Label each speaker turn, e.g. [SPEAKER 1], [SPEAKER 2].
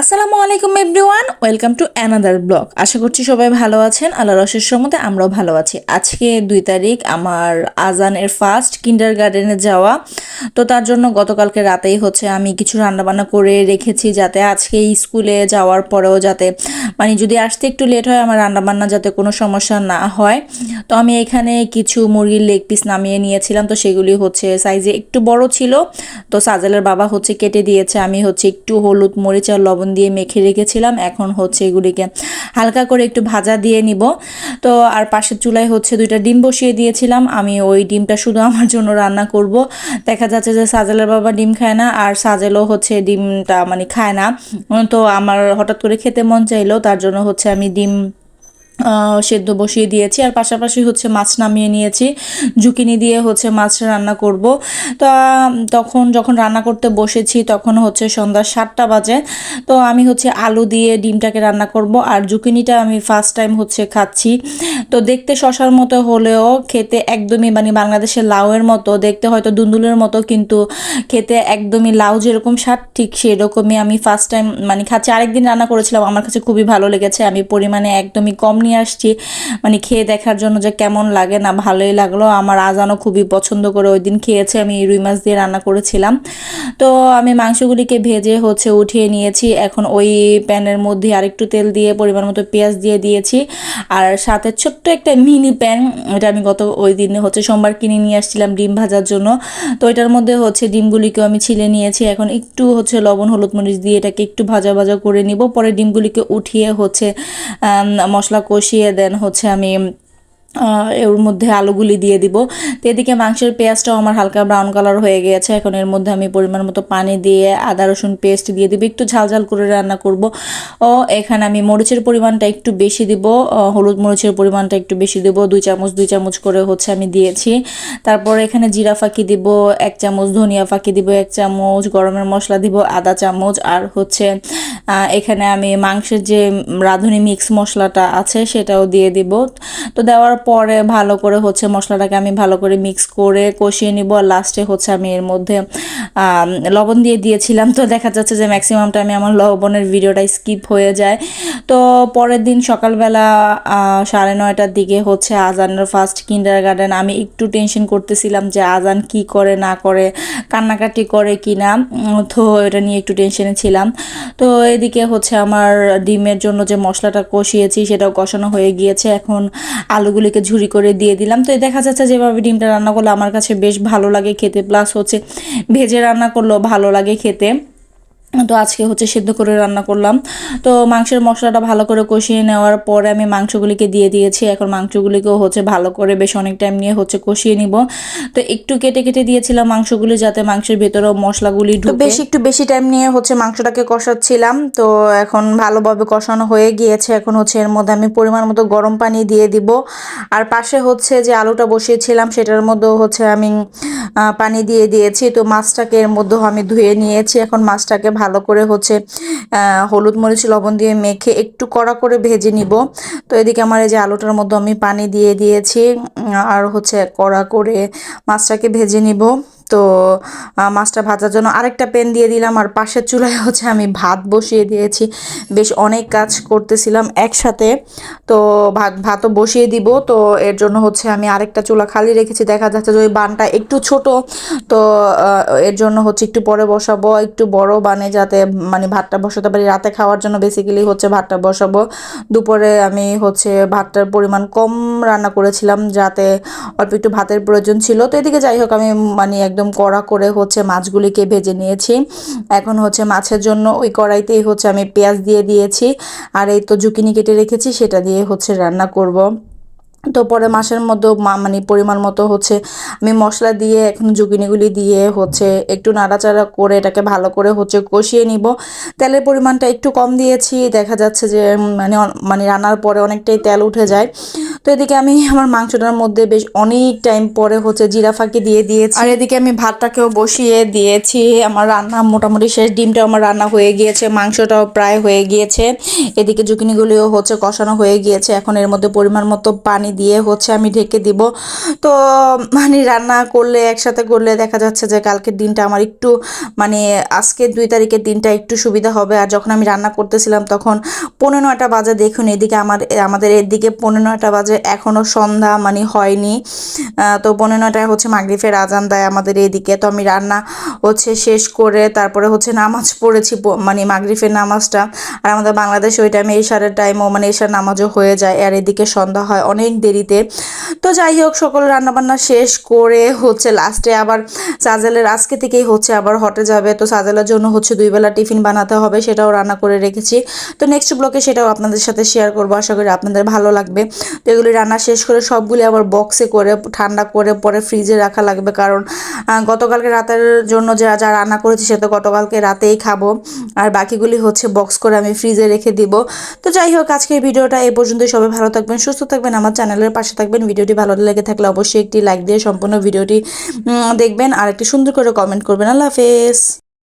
[SPEAKER 1] আসসালামু আলাইকুম everyone, welcome to another blog. আশা করছি সবাই ভালো আছেন আল্লাহ রসের সম্মতে আমরাও ভালো আছি। আজকে দুই তারিখ, আমার আজানের ফার্স্ট কিন্ডার গার্ডেনে যাওয়া। তো তার জন্য গতকালকে রাতেই হচ্ছে আমি কিছু রান্নাবান্না করে রেখেছি যাতে আজকে স্কুলে যাওয়ার পরেও যাতে মানে যদি আসতে একটু লেট হয়, আমার রান্নাবান্না যাতে কোনো সমস্যা না হয়। তো আমি এখানে কিছু মুরগির লেগ পিস নামিয়ে নিয়েছিলাম। তো সেগুলি হচ্ছে সাইজে একটু বড় ছিল। তো সাজেলের বাবা হচ্ছে কেটে দিয়েছে। আমি হচ্ছে একটু হলুদ মরিচ আর লবণ দিয়ে মেখে রেখেছিলাম। এখন হচ্ছে এগুলিকে হালকা করে একটু ভাজা দিয়ে নিব। তো আর পাশের চুলায় হচ্ছে দুইটা ডিম বসিয়ে দিয়েছিলাম। আমি ওই ডিমটা শুধু আমার জন্য রান্না করব। দেখা যাচ্ছে যে সাজেলের বাবা ডিম খায় না, আর সাজেলও হচ্ছে ডিমটা মানে খায় না। তো আমার হঠাৎ করে খেতে মন চাইলো। তার জন্য হচ্ছে আমি ডিম সেদ্ধ বসিয়ে দিয়েছি আর পাশাপাশি হচ্ছে মাছ নামিয়ে নিয়েছি। জুকিনি দিয়ে হচ্ছে মাছ রান্না করব। তো তখন যখন রান্না করতে বসেছি তখন হচ্ছে সন্ধ্যা সাতটা বাজে। তো আমি হচ্ছে আলু দিয়ে ডিমটাকে রান্না করব আর জুকিনিটা আমি ফার্স্ট টাইম হচ্ছে খাচ্ছি। তো দেখতে শশার মতো হলেও খেতে একদমই মানে বাংলাদেশের লাউয়ের মতো, দেখতে হয়তো দুন্দুলের মতো কিন্তু খেতে একদমই লাউ যেরকম স্বাদ ঠিক সেরকমই আমি ফার্স্ট টাইম মানে খাচ্ছি। আরেকদিন রান্না করেছিলাম, আমার কাছে খুবই ভালো লেগেছে। আমি পরিমাণে একদমই কম নিয়ে আসছি। মানে খেয়ে দেখার জন্য যে কেমন লাগে না, ভালোই লাগল। আমার আজানও খুবই পছন্দ করে ওই দিন খেয়েছে, আমি রুই মাছ দিয়ে রান্না করেছিলাম। তো আমি মাংসগুলিকে ভেজে হচ্ছে উঠিয়ে নিয়েছি। এখন ওই প্যানের মধ্যে আরেকটু তেল দিয়ে পরিমাণ মতো পেঁয়াজ দিয়ে দিয়েছি। আর সাথে ছোট্ট একটা মিনি প্যান, এটা আমি গত ওই দিন হচ্ছে সোমবার কিনে নিয়ে আসছিলাম ডিম ভাজার জন্য। তো এটার মধ্যে হচ্ছে ডিমগুলিকেও আমি ছিলে নিয়েছি। এখন একটু হচ্ছে লবণ, হলুদ মরিচ দিয়ে এটাকে একটু ভাজা ভাজা করে নিব। পরে ডিমগুলিকে উঠিয়ে হচ্ছে মশলা কষিয়ে দেন হচ্ছে আমি এর মধ্যে আলুগুলি দিয়ে দিব। তো এদিকে মাংসের পেঁয়াজটাও আমার হালকা ব্রাউন কালার হয়ে গেছে। এখন এর মধ্যে আমি পরিমাণ মতো পানি দিয়ে আদা, রসুন পেস্ট দিয়ে দিব। একটু ঝাল ঝাল করে রান্না করব। ও, এখানে আমি মরিচের পরিমাণটা একটু বেশি দিব। হলুদ মরিচের পরিমাণটা একটু বেশি দিব। দুই চামচ দুই চামচ করে হচ্ছে আমি দিয়েছি। তারপর এখানে জিরা ফাঁকি দিব, এক চামচ ধনিয়া ফাঁকি দিব, এক চামচ গরমের মশলা দিব, আদা চামচ, আর হচ্ছে এখানে আমি মাংসের যে রাঁধুনি মিক্স মশলাটা আছে সেটাও দিয়ে দিব। তো দেওয়ার পরে ভালো করে হচ্ছে মশলাটাকে আমি ভালো করে মিক্স করে কষিয়ে নিব। আর লাস্টে হচ্ছে আমি এর মধ্যে লবণ দিয়ে দিয়েছিলাম। তো দেখা যাচ্ছে যে ম্যাক্সিমামটা আমি আমার লবণের ভিডিওটা স্কিপ হয়ে যায়। তো পরের দিন সকালবেলা সাড়ে নয়টার দিকে হচ্ছে আজানের ফার্স্ট কিন্ডার গার্ডেন আমি একটু টেনশন করতেছিলাম যে আজান কি করে, না করে, কান্নাকাটি করে কি না তো এটা নিয়ে একটু টেনশনে ছিলাম। তো এদিকে হচ্ছে আমার ডিমের জন্য যে মশলাটা কষিয়েছি, সেটাও কষানো হয়ে গিয়েছে। এখন আলুগুলিকে ঝুরি করে দিয়ে দিলাম। তো দেখা যাচ্ছে যেভাবে ডিমটা রান্না করলে আমার কাছে বেশ ভালো লাগে খেতে। প্লাস হচ্ছে ভেজে রান্না করলেও ভালো লাগে খেতে। তো আজকে হচ্ছে সেদ্ধ করে রান্না করলাম। তো মাংসের মশলাটা ভালো করে কষিয়ে নেওয়ার পরে আমি মাংসগুলিকে দিয়ে দিয়েছি। এখন মাংসগুলিকেও হচ্ছে ভালো করে বেশ অনেক টাইম নিয়ে হচ্ছে কষিয়ে নিব। তো একটু কেটে কেটে দিয়েছিলাম মাংসগুলি যাতে মাংসের ভেতরেও মশলাগুলি ঢুকে। বেশ একটু বেশি টাইম নিয়ে হচ্ছে মাংসটাকে কষাচ্ছিলাম। তো এখন ভালোভাবে কষানো হয়ে গিয়েছে। এখন হচ্ছে এর মধ্যে আমি পরিমাণ মতো গরম পানি দিয়ে দিব। আর পাশে হচ্ছে যে আলুটা বসিয়েছিলাম সেটার মধ্যেও হচ্ছে আমি পানি দিয়ে দিয়েছি। তো মাছটাকে এর মধ্যেও আমি ধুয়ে নিয়েছি। এখন মাছটাকে ভালো করে হচ্ছে হলুদ মরিচ, লবণ দিয়ে মেখে একটু কড়া করে ভেজে নিব। তো এদিকে আমার এই যে আলুটার মধ্যে আমি পানি দিয়ে দিয়েছি আর হচ্ছে কড়া করে মাছটাকে ভেজে নিব। তো মাছটা ভাজার জন্য আরেকটা প্যান দিয়ে দিলাম আর পাশের চুলায় হচ্ছে আমি ভাত বসিয়ে দিয়েছি। বেশ অনেক কাজ করতেছিলাম একসাথে। তো, ভাত, ভাতও বসিয়ে দিব। তো, এর জন্য হচ্ছে আমি আরেকটা চুলা খালি রেখেছি। দেখা যাচ্ছে যে ওই বানটা একটু ছোট। তো এর জন্য হচ্ছে একটু পরে বসাবো, একটু বড় বানে যাতে মানে ভাতটা বসাতে পারি। রাতে খাওয়ার জন্য বেসিক্যালি হচ্ছে ভাতটা বসাবো। দুপুরে আমি হচ্ছে ভাতটার পরিমাণ কম রান্না করেছিলাম, যাতে অল্প একটু ভাতের প্রয়োজন ছিল। তো, এদিকে যাই হোক, আমি মানে একদম কড়া করে হচ্ছে মাছগুলিকে ভেজে নিয়েছি। এখন হচ্ছে মাছের জন্য ওই কড়াইতেই হচ্ছে আমি পেঁয়াজ দিয়ে দিয়েছি। আর এই তো জুকিনি কেটে রেখেছি, সেটা দিয়ে হচ্ছে রান্না করব। তো পরে মাসের মধ্যে মা- মানে পরিমাণ মতো হচ্ছে আমি মশলা দিয়ে এখন জুগিনিগুলি দিয়ে হচ্ছে একটু নাড়াচাড়া করে এটাকে ভালো করে হচ্ছে কষিয়ে নিব। তেলের পরিমাণটা একটু কম দিয়েছি, দেখা যাচ্ছে যে মানে মানে রান্নার পরে অনেকটাই তেল উঠে যায়। তো এদিকে আমি আমার মাংসটার মধ্যে বেশ অনেক টাইম পরে হচ্ছে জিরা ফাঁকি দিয়ে দিয়েছি। আর এদিকে আমি ভাতটাকেও বসিয়ে দিয়েছি। আমার রান্না মোটামুটি শেষ, ডিমটাও আমার রান্না হয়ে গিয়েছে, মাংসটাও প্রায় হয়ে গিয়েছে। এদিকে জুকিনিগুলিও হচ্ছে কষানো হয়ে গিয়েছে। এখন এর মধ্যে পরিমাণ মতো পানি দিয়ে হচ্ছে আমি ঢেকে দিব। তো মানে রান্না করলে, একসাথে করলে দেখা যাচ্ছে যে কালকের দিনটা আমার একটু মানে আজকে দুই তারিখের দিনটা একটু সুবিধা হবে। আর যখন আমি রান্না করতেছিলাম তখন পনেরো নয়টা বাজে দেখুন, এদিকে আমার, আমাদের এদিকে পনেরো নয়টা বাজে এখনও সন্ধ্যা মানে হয়নি। তো পনেরো নয়টায় হচ্ছে মাগরিফের আজান দেয় আমাদের এদিকে। তো আমি রান্না হচ্ছে শেষ করে তারপরে হচ্ছে নামাজ পড়েছি মানে মাগরিফের নামাজটা। আর আমাদের বাংলাদেশে ওই টাইমে এশারের টাইমও মানে এশার নামাজও হয়ে যায়, আর এদিকে সন্ধ্যা হয় অনেক দেরিতে। তো যাই হোক, সকল রান্নাবান্না শেষ করে হচ্ছে লাস্টে আবার সাজেলের আজকে থেকেই হচ্ছে আবার হটে যাবে। তো সাজেলের জন্য হচ্ছে দুই বেলা টিফিন বানাতে হবে, সেটাও রান্না করে রেখেছি। তো নেক্সট ব্লকে সেটাও আপনাদের সাথে শেয়ার করব। আশা করি আপনাদের ভালো লাগবে। তো এগুলি রান্না শেষ করে সবগুলি আবার বক্সে করে, ঠান্ডা করে পরে ফ্রিজে রাখা লাগবে। কারণ গতকালকে রাতের জন্য যা যা রান্না করেছি সে তো গতকালকে রাতেই খাব। আর বাকিগুলি হচ্ছে বক্স করে আমি ফ্রিজে রেখে দিব। তো যাই হোক, আজকের ভিডিওটা এই পর্যন্তই। সবাই ভালো থাকবেন, সুস্থ থাকবেন, আমার চ্যানেলের পাশে থাকবেন। ভিডিওটি ভালো লেগে থাকলে অবশ্যই একটি লাইক দিয়ে সম্পূর্ণ ভিডিওটি দেখবেন। আর একটি সুন্দর করে কমেন্ট করবেন। আল্লাহ হাফেজ।